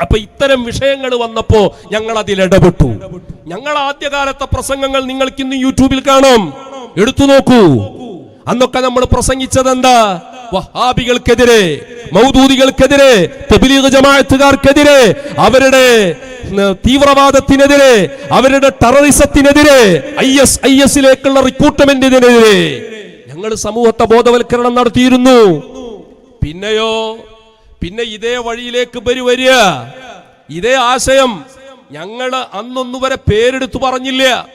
അപ്പൊ ഇത്തരം വിഷയങ്ങൾ വന്നപ്പോ ഞങ്ങൾ അതിൽ ഇടപെട്ടു. ഞങ്ങൾ ആദ്യകാലത്തെ പ്രസംഗങ്ങൾ നിങ്ങൾക്ക് ഇന്ന് യൂട്യൂബിൽ കാണാം. എടുത്തു നോക്കൂ. അന്നൊക്കെ നമ്മൾ പ്രസംഗിച്ചത് എന്താ വഹാബികൾക്കെതിരെ മൗദൂദികൾക്കെതിരെ തബ്ലീഗ് ജമാഅത്തുകാർക്കെതിരെ അവരുടെ തീവ്രവാദത്തിനെതിരെ അവരുടെ ടെററിസത്തിനെതിരെ ഐ എസ് ഐ എസിലേക്കുള്ള റിക്രൂട്ട്മെന്റിനെതിരെ ഞങ്ങൾ സമൂഹത്തെ ബോധവൽക്കരണം നടത്തിയിരുന്നു. പിന്നെയോ പിന്നെ ഇതേ വഴിയിലേക്ക് വരി വരിക. ഇതേ ആശയം ഞങ്ങൾ അന്നൊന്നു വരെ പേരെടുത്തു പറഞ്ഞില്ല.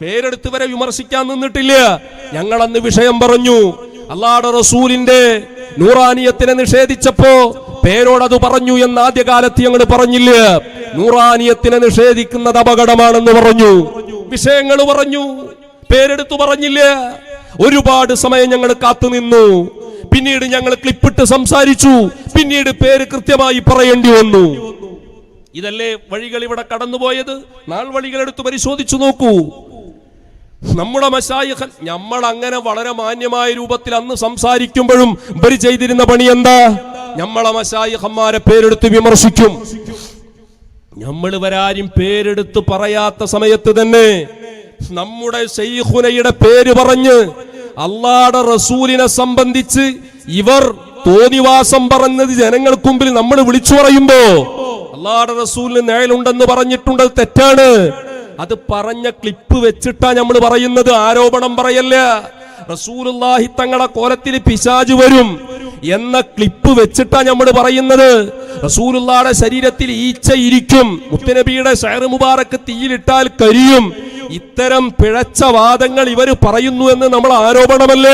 പേരെടുത്ത് വരെ വിമർശിക്കാൻ നിന്നിട്ടില്ല. ഞങ്ങൾ അന്ന് വിഷയം പറഞ്ഞു. അള്ളാടെ റസൂലിന്റെ നൂറാനിയത്തിനെ നിഷേധിച്ചപ്പോ പേരോടത് പറഞ്ഞു എന്ന് ആദ്യകാലത്ത് ഞങ്ങൾ പറഞ്ഞില്ല. നൂറാനിയത്തിനെ നിഷേധിക്കുന്നത് അപകടമാണെന്ന് പറഞ്ഞു. വിഷയങ്ങൾ പറഞ്ഞു. പേരെടുത്തു പറഞ്ഞില്ല. ഒരുപാട് സമയം ഞങ്ങൾ കാത്തുനിന്നു. പിന്നീട് ഞങ്ങൾ ക്ലിപ്പിട്ട് സംസാരിച്ചു. പിന്നീട് പേര് കൃത്യമായി പറയേണ്ടി വന്നു. ഇതല്ലേ വഴികൾ ഇവിടെ കടന്നുപോയത്? നാൾ വഴികൾ എടുത്ത് പരിശോധിച്ചു നോക്കൂ. നമ്മുടെ മശായിഖൻ നമ്മൾ അങ്ങനെ വളരെ മാന്യമായ രൂപത്തിൽ അന്ന് സംസാരിക്കുമ്പോഴും ഇവർ ചെയ്തിരുന്ന പണി എന്താ? നമ്മളെ മശായിഖന്മാരെ പേരെടുത്ത് വിമർശിക്കും. നമ്മൾ ഇവരാരും പേരെടുത്ത് പറയാത്ത സമയത്ത് തന്നെ നമ്മുടെ ഷെയ്ഖുനയുടെ പേര് പറഞ്ഞ് അള്ളാടെ റസൂലിനെ സംബന്ധിച്ച് ഇവർ തോന്നിവാസം പറഞ്ഞത് ജനങ്ങൾക്ക് മുമ്പിൽ നമ്മൾ വിളിച്ചു പറയുമ്പോ അള്ളാടെ റസൂലിന് നേലുണ്ടെന്ന് പറഞ്ഞിട്ടുണ്ട് തെറ്റാണ്. അത് പറഞ്ഞ ക്ലിപ്പ് വെച്ചിട്ടാ നമ്മൾ പറയുന്നത് ആരോപണം പറയല്ല. റസൂലുള്ളാഹി തങ്ങളെ കോലത്തിൽ പിശാജ് വരും എന്ന ക്ലിപ്പ് വെച്ചിട്ടാ നമ്മൾ പറയുന്നത്. റസൂലുള്ളാടെ ശരീരത്തിൽ ഈച്ച ഇരിക്കും. മുത്തനബിയുടെ ഷഹർ മുബാറക്ക് തീയിലിട്ടാൽ കരിയും. ഇത്തരം പിഴച്ച വാദങ്ങൾ ഇവർ പറയുന്നു എന്ന് നമ്മൾ ആരോപണമല്ല.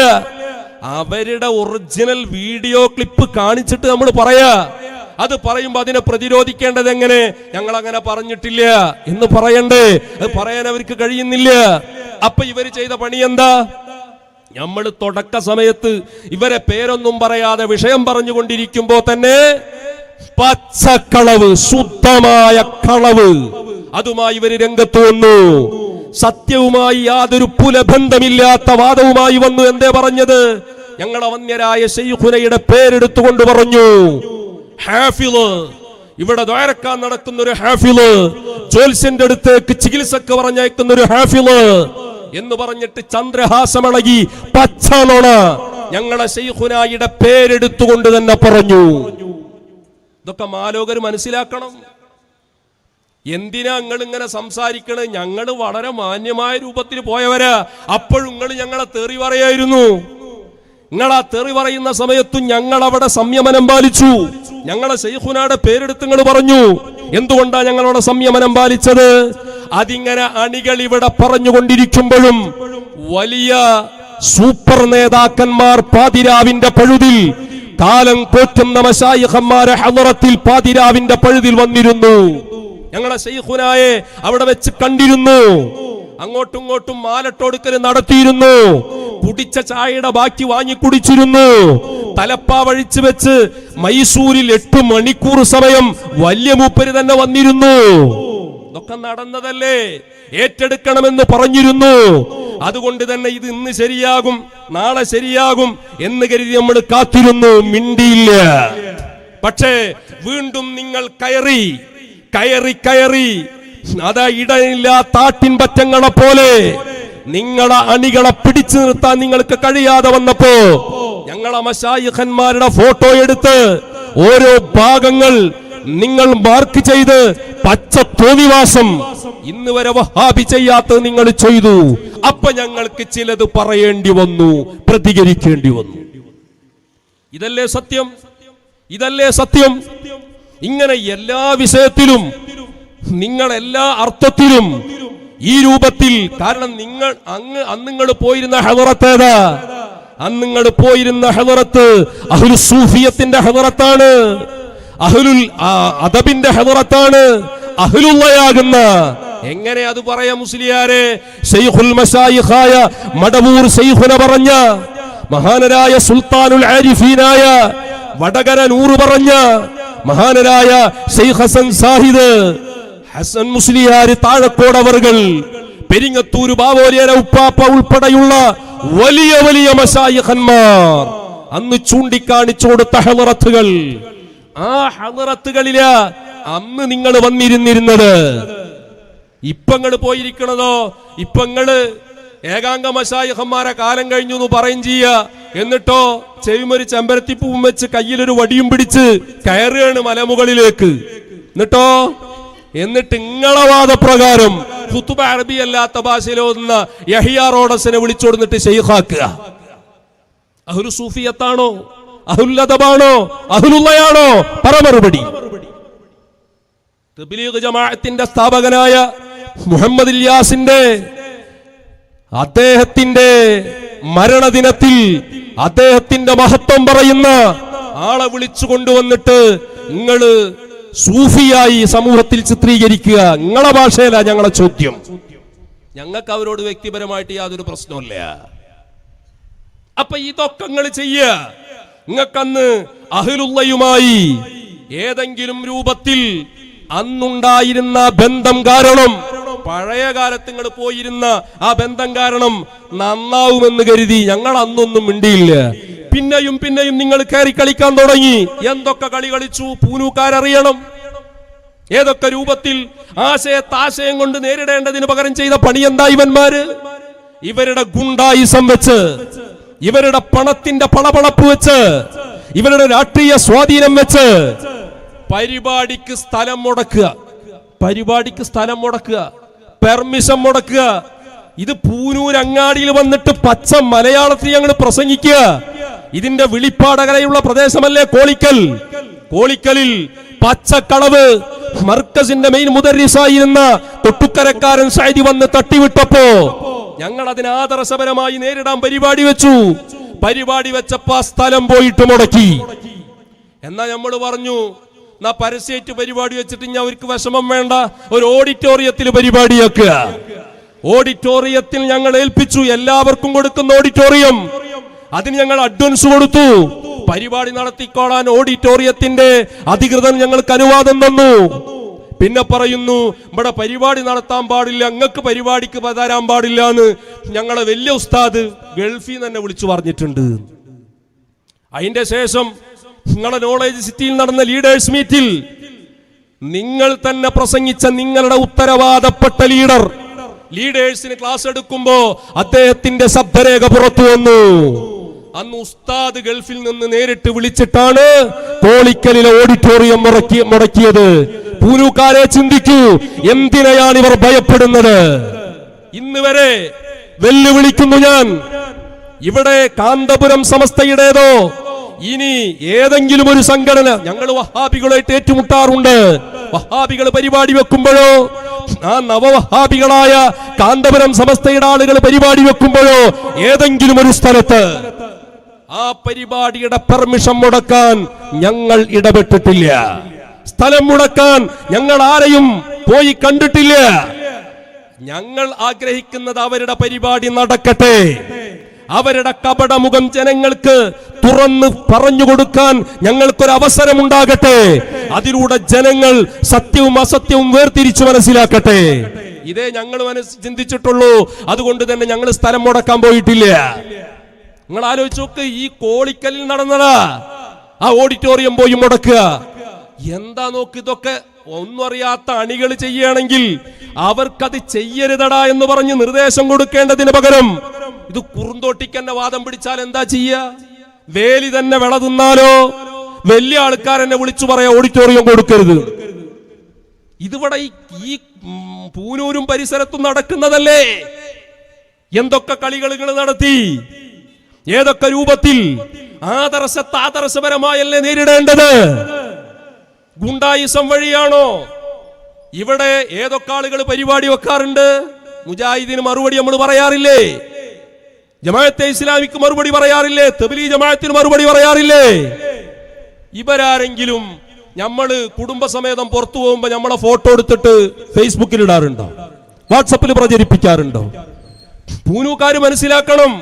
അവരുടെ ഒറിജിനൽ വീഡിയോ ക്ലിപ്പ് കാണിച്ചിട്ട് നമ്മൾ പറയാ. അത് പറയുമ്പോ അതിനെ പ്രതിരോധിക്കേണ്ടത് എങ്ങനെ? ഞങ്ങൾ അങ്ങനെ പറഞ്ഞിട്ടില്ല. എന്ന് പറയണ്ടേ? അത് പറയാൻ അവർക്ക് കഴിയുന്നില്ല. അപ്പൊ ഇവർ ചെയ്ത പണി എന്താ? നമ്മൾ തുടക്ക സമയത്ത് ഇവരെ പേരൊന്നും പറയാതെ വിഷയം പറഞ്ഞുകൊണ്ടിരിക്കുമ്പോ തന്നെ പച്ചക്കളവ് ശുദ്ധമായ കളവ്. അതുമായി ഇവർ രംഗത്ത് വന്നു. സത്യവുമായി യാതൊരു പുലബന്ധമില്ലാത്ത വാദവുമായി വന്നു എന്തേ പറഞ്ഞത്? ഞങ്ങൾ അവന്യരായ ഷെയ്ഖുനയുടെ പേരെടുത്തുകൊണ്ട് പറഞ്ഞു ഹാഫിൾ. ഇവിടെ ദ്വാരക്കാൻ നടക്കുന്ന ഒരു ഹാഫിൾ ജോത്സ്യന്റെ അടുത്തേക്ക് ചികിത്സക്ക് പറഞ്ഞയക്കുന്ന ഒരു ഹാഫിൾ എന്ന് പറഞ്ഞിട്ട് ചന്ദ്രഹാസമിളകി പച്ചനോണ ഞങ്ങളെ ഷെയ്ഖുനായിയുടെ പേരെടുത്തുകൊണ്ട് തന്നെ പറഞ്ഞു. ഇതൊക്കെ മാലോകർ മനസ്സിലാക്കണം. എന്തിനാ നിങ്ങൾ ഇങ്ങനെ സംസാരിക്കണത് ഞങ്ങൾ വളരെ മാന്യമായ രൂപത്തിൽ പോയവര്. അപ്പോഴും നിങ്ങൾ ഞങ്ങളെ തെറി പറയായിരുന്നു. നിങ്ങൾ ആ തെറി പറയുന്ന സമയത്തും ഞങ്ങൾ അവിടെ സംയമനം പാലിച്ചു. ഞങ്ങളെ ഷെയ്ഖുനാടെ പേരെടുത്ത് നിങ്ങൾ പറഞ്ഞു. എന്തുകൊണ്ടാ ഞങ്ങളവിടെ സംയമനം പാലിച്ചത്? അതിങ്ങനെ അണികൾ ഇവിടെ പറഞ്ഞുകൊണ്ടിരിക്കുമ്പോഴും വലിയ സൂപ്പർ നേതാക്കന്മാർ പാതിരാവിന്റെ പഴുതിൽ കാലം കോറ്റുന്ന മശായിഹന്മാരെ ഹലറത്തിൽ പാതിരാവിന്റെ പഴുതിൽ വന്നിരുന്നു. ഞങ്ങളെ ശൈഖുനായെ അവിടെ വെച്ച് കണ്ടിരുന്നു. അങ്ങോട്ടും ഇങ്ങോട്ടും മാലട്ടൊടുക്കൽ നടത്തിയിരുന്നു. കുടിച്ച ചായയുടെ ബാക്കി വാങ്ങി കുടിച്ചിരുന്നു. തലപ്പാ വഴിച്ചു വെച്ച് മൈസൂരിൽ എട്ട് മണിക്കൂർ സമയം വലിയ മൂപ്പര് തന്നെ വന്നിരുന്നു. ഇതൊക്കെ നടന്നതല്ലേ? ഏറ്റെടുക്കണമെന്ന് പറഞ്ഞിരുന്നു. അതുകൊണ്ട് തന്നെ ഇത് ഇന്ന് ശരിയാകും നാളെ ശരിയാകും എന്ന് കരുതി നമ്മൾ കാത്തിരുന്നു. മിണ്ടിയില്ല. പക്ഷേ വീണ്ടും നിങ്ങൾ കയറി. കയറി കയറി. അതാ ഇടയില്ലാത്താട്ടിൻ പറ്റങ്ങളെ പോലെ. നിങ്ങളെ അണികളെ പിടിച്ചു നിർത്താൻ നിങ്ങൾക്ക് കഴിയാതെ വന്നപ്പോ ഞങ്ങളെ മശായിഖന്മാരുടെ ഫോട്ടോ എടുത്ത് ഓരോ ഭാഗങ്ങൾ നിങ്ങൾ മാർക്ക് ചെയ്ത് പച്ച തോന്നിവാസം ഇന്ന് വരെ വഹാബി ചെയ്യാത്തത് നിങ്ങൾ ചെയ്തു. അപ്പൊ ഞങ്ങൾക്ക് ചിലത് പറയേണ്ടി വന്നു പ്രതികരിക്കേണ്ടി വന്നു. ഇതല്ലേ സത്യം? ഇതല്ലേ സത്യം? ഇങ്ങനെ എല്ലാ വിഷയത്തിലും നിങ്ങൾ എല്ലാ അർത്ഥത്തിലും ഈ രൂപത്തിൽ കാരണം നിങ്ങൾ അങ്ങ് അന്ന് നിങ്ങൾ പോയിരുന്ന ഹവറത്തേതാ അന്ന് പോയിരുന്ന ഹെവറത്ത് അഹുൽ സൂഫിയത്തിന്റെ ഹെവറത്താണ് അഹുലുൽ അദബിന്റെ ഹെവറത്താണ് അഹുലുള്ളയാകുന്ന എങ്ങനെ അത് പറയാ മുസ്ലിയാരെ? ശൈഖുൽ മശായിഖായ മടവൂർ ഷെയ്ഖുന പറഞ്ഞ മഹാനരായ സുൽത്താനുൽ ആരിഫീനായ വടകര നൂറ് പറഞ്ഞ മഹാനരായ ഷെയ്ഖ് ഹസൻ സാഹിദ് ഹസൻ മുസ്ലിയാര് താഴക്കോടവറുകൾ പെരിങ്ങത്തൂര് ബാവോലിയര ഉപ്പാപ്പ ഉൾപ്പെടെയുള്ള വലിയ വലിയ മശായിഖന്മാർ. അന്ന് ചൂണ്ടിക്കാണിച്ചു കൊടുത്ത ഹലറത്തുകൾ ആ ഹലറത്തുകളിൽ അന്ന് നിങ്ങൾ വന്നിരുന്നിരുന്നത്. ഇപ്പങ്ങൾ പോയിരിക്കണതോ? ഇപ്പങ്ങൾ ഏകാംഗ മശായഹന്മാരെ കാലം കഴിഞ്ഞു എന്ന് പറയും ചെയ്യ. എന്നിട്ടോ ചെവിമൊരു ചെമ്പരത്തിപ്പൂവും വെച്ച് കയ്യിലൊരു വടിയും പിടിച്ച് കയറുകയാണ് മലമുകളിലേക്ക്. എന്നിട്ടോ? എന്നിട്ട് ഇങ്ങളെ വാദപ്രകാരം ഹുത്തുബ അറബി അല്ലാത്ത ഭാഷയിൽ ഓതുന്ന യഹിയ റോഡസിനെ വിളിച്ചോടുന്നിട്ട് ഷെയ്ഖാക്കുക അഹുലു സൂഫിയത്താണോ? അഹുല്ലതബാണോ അഹുലുള്ളയാണോ? പറ മറുപടി. തബ്ലീഗ് ജമാഅത്തിന്റെ സ്ഥാപകനായ മുഹമ്മദ് ഇല്യാസിന്റെ അദ്ദേഹത്തിന്റെ മരണദിനത്തിൽ അദ്ദേഹത്തിന്റെ മഹത്വം പറയുന്ന ആളെ വിളിച്ചു കൊണ്ടുവന്നിട്ട് നിങ്ങൾ സൂഫിയായി സമൂഹത്തിൽ ചിത്രീകരിക്കുക. നിങ്ങളെ ഭാഷയില ഞങ്ങളെ ചോദ്യം. ഞങ്ങൾക്ക് അവരോട് വ്യക്തിപരമായിട്ട് യാതൊരു പ്രശ്നമില്ല അപ്പൊ ഇതൊക്കെ നിങ്ങൾ ചെയ്യ നിങ്ങൾക്കന്ന് അഹിലുള്ളയുമായി ഏതെങ്കിലും രൂപത്തിൽ അന്നുണ്ടായിരുന്ന ബന്ധം കാരണം പഴയ കാലത്ത് നിങ്ങൾ പോയിരുന്ന ആ ബന്ധം കാരണം നന്നാവുമെന്ന് കരുതി ഞങ്ങൾ അന്നൊന്നും മിണ്ടിയില്ല. പിന്നെയും പിന്നെയും നിങ്ങൾ കയറി കളിക്കാൻ തുടങ്ങി. എന്തൊക്കെ കളി കളിച്ചു? പൂനൂക്കാരറിയണം. ഏതൊക്കെ രൂപത്തിൽ ആശയത്താശയം കൊണ്ട് നേരിടേണ്ടതിന് പകരം ചെയ്ത പണി എന്താ ഇവന്മാര്? ഇവരുടെ ഗുണ്ടായിസം വെച്ച് ഇവരുടെ പണത്തിന്റെ പണപണപ്പ് വെച്ച് ഇവരുടെ രാഷ്ട്രീയ സ്വാധീനം വെച്ച് പരിപാടിക്ക് സ്ഥലം മുടക്കുക. പരിപാടിക്ക് സ്ഥലം മുടക്കുക. പെർമിഷൻ മുടക്കുക. ഇത് പൂനൂർ അങ്ങാടിയിൽ വന്നിട്ട് പച്ച മലയാളത്തിൽ ഞങ്ങൾ പ്രസംഗിക്കുക. ഇതിന്റെ വിളിപ്പാടകലയുള്ള പ്രദേശമല്ലേ കോളിക്കൽ? കോളിക്കലിൽ പച്ചക്കളവ് മർക്കസിന്റെ മെയിൻ മുദരിസായിരുന്ന തൊട്ടുക്കരക്കാരൻ സൈദി വന്ന് തട്ടിവിട്ടപ്പോ ഞങ്ങൾ അതിന് ആദർശപരമായി നേരിടാൻ പരിപാടി വെച്ചു. പരിപാടി വെച്ചപ്പോ സ്ഥലം പോയിട്ട് മുടക്കി. എന്നാ നമ്മൾ പറഞ്ഞു? എന്നാ പരസ്യമായിട്ട് പരിപാടി വെച്ചിട്ട് ഞാൻ അവർക്ക് വിഷമം വേണ്ട. ഒരു ഓഡിറ്റോറിയത്തിൽ പരിപാടിയാക്കുക. ഓഡിറ്റോറിയത്തിൽ ഞങ്ങൾ ഏൽപ്പിച്ചു. എല്ലാവർക്കും കൊടുക്കുന്ന ഓഡിറ്റോറിയം. അതിന് ഞങ്ങൾ അഡ്വാൻസ് കൊടുത്തു. പരിപാടി നടത്തിക്കോളാൻ ഓഡിറ്റോറിയത്തിന്റെ അധികൃതർ ഞങ്ങൾക്ക് അനുവാദം തന്നു. പിന്നെ പറയുന്നു ഇവിടെ പരിപാടി നടത്താൻ പാടില്ല. അങ്ങക്ക് പരിപാടിക്ക് തരാൻ പാടില്ല എന്ന് ഞങ്ങളെ വലിയ ഉസ്താദ് ഗൾഫിൽ നിന്ന് തന്നെ വിളിച്ചു പറഞ്ഞിട്ടുണ്ട്. അതിന്റെ ശേഷം നിങ്ങളെ നോളേജ് സിറ്റിയിൽ നടന്ന ലീഡേഴ്സ് മീറ്റിൽ നിങ്ങൾ തന്നെ പ്രസംഗിച്ച നിങ്ങളുടെ ഉത്തരവാദപ്പെട്ട ലീഡർ ലീഡേഴ്സിന് ക്ലാസ് എടുക്കുമ്പോ അദ്ദേഹത്തിന്റെ ശബ്ദരേഖ പുറത്തു വന്നു. അന്ന് ഉസ്താദ് ഗൾഫിൽ നിന്ന് നേരിട്ട് വിളിച്ചിട്ടാണ് കോളിക്കലിലെ ഓഡിറ്റോറിയം മുടക്കി മുടക്കിയത്. പൂനൂക്കാരെ ചിന്തിക്കൂ എന്തിനെയാണ് ഇവർ ഭയപ്പെടുന്നത്? ഇന്ന് വരെ വെല്ലുവിളിക്കുന്നു ഞാൻ. ഇവിടെ കാന്തപുരം സമസ്തയുടേതോ ഇനി ഏതെങ്കിലും ഒരു സംഘടന ഞങ്ങൾ വഹാബികളായിട്ട് ഏറ്റുമുട്ടാറുണ്ട്. വഹാബികൾ പരിപാടി വെക്കുമ്പോഴോ ആ നവവഹാബികളായ കാന്തപുരം സമസ്തയുടെ ആളുകൾ പരിപാടി വെക്കുമ്പോഴോ ഏതെങ്കിലും ഒരു സ്ഥലത്ത് ആ പരിപാടിയുടെ പെർമിഷൻ മുടക്കാൻ ഞങ്ങൾ ഇടപെട്ടിട്ടില്ല. സ്ഥലം മുടക്കാൻ ഞങ്ങൾ ആരെയും പോയി കണ്ടിട്ടില്ല. ഞങ്ങൾ ആഗ്രഹിക്കുന്നത് അവരുടെ പരിപാടി നടക്കട്ടെ. അവരുടെ കപടമുഖം ജനങ്ങൾക്ക് തുറന്ന് പറഞ്ഞു കൊടുക്കാൻ ഞങ്ങൾക്കൊരു അവസരം ഉണ്ടാകട്ടെ അതിലൂടെ ജനങ്ങൾ സത്യവും അസത്യവും വേർതിരിച്ചു മനസ്സിലാക്കട്ടെ. ഇതേ ഞങ്ങൾ മനസ്സ് ചിന്തിച്ചിട്ടുള്ളൂ. അതുകൊണ്ട് തന്നെ ഞങ്ങൾ സ്ഥലം മുടക്കാൻ പോയിട്ടില്ല. നിങ്ങൾ ആലോചിച്ച് നോക്ക് ഈ കോളിക്കലിൽ നടന്നതാ. ആ ഓഡിറ്റോറിയം പോയി മുടക്കുക. എന്താ നോക്ക് ഇതൊക്കെ ഒന്നും അറിയാത്ത അണികൾ ചെയ്യുകയാണെങ്കിൽ അവർക്കത് ചെയ്യരുതടാ എന്ന് പറഞ്ഞ് നിർദ്ദേശം കൊടുക്കേണ്ടതിന് പകരം ഇത് കുറുന്തോട്ടിക്കന്നെ വാദം പിടിച്ചാൽ എന്താ ചെയ്യ? വേലി തന്നെ വിള തിന്നാലോ? വലിയ ആൾക്കാരെന്നെ വിളിച്ചു പറയാ ഓഡിറ്റോറിയം കൊടുക്കരുത്. ഇതിവിടെ ഈ പൂനൂരും പരിസരത്തും നടക്കുന്നതല്ലേ? എന്തൊക്കെ കളികൾ നടത്തി? ഏതൊക്കെ രൂപത്തിൽ ആദർശത്തെ ആദർശപരമായല്ലേ നേരിടേണ്ടത്? ഗുണ്ടായിസം വഴിയാണോ? ഇവിടെ ഏതൊക്കെ ആളുകൾ പരിപാടി വെക്കാറുണ്ട്? മുജാഹിദിന് മറുപടി നമ്മൾ പറയാറില്ലേ? ജമാഅത്തെ ഇസ്ലാമിക്ക് മറുപടി പറയാറില്ലേ? തെബിലി ജമാഅത്തിന് മറുപടി പറയാറില്ലേ? ഇവരാരെങ്കിലും നമ്മൾ കുടുംബസമേതം പുറത്തു പോകുമ്പോ നമ്മളെ ഫോട്ടോ എടുത്തിട്ട് ഫേസ്ബുക്കിൽ ഇടാറുണ്ടോ? വാട്സപ്പിൽ പ്രചരിപ്പിക്കാറുണ്ടോ? പൂനൂക്കാര് മനസ്സിലാക്കണം.